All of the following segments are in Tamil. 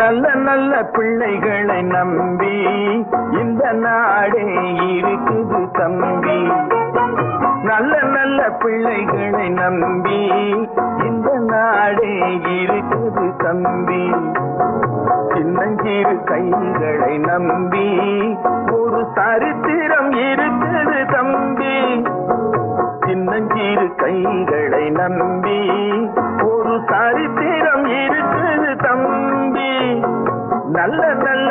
நல்ல நல்ல பிள்ளைகளை நம்பி இந்த நாடே இருக்குது தம்பி. நல்ல நல்ல பிள்ளைகளை நம்பி இந்த நாடே இருக்குது தம்பி. சின்னஞ்சிறு கைகளை நம்பி ஒரு சரித்திரம் இருக்குது தம்பி. நல்ல நல்ல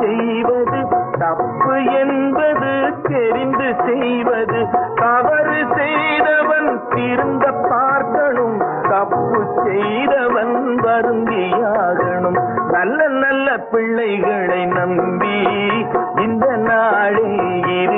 செய்வது தப்பு என்பது தெரிந்து செய்வது. தவறு செய்தவன் திருந்த பார்க்கணும் தப்பு செய்தவன் வருந்தியாகணும். நல்ல நல்ல பிள்ளைகளை நம்பி இந்த நாளே இரு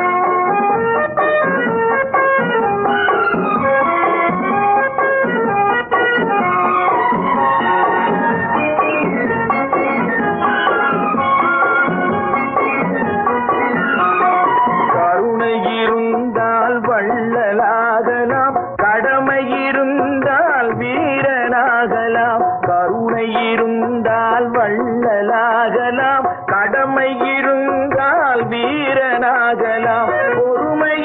இருந்தால் வள்ளலாகலாம். கடமை இருந்தால் வீரனாகலாம். பொறுமை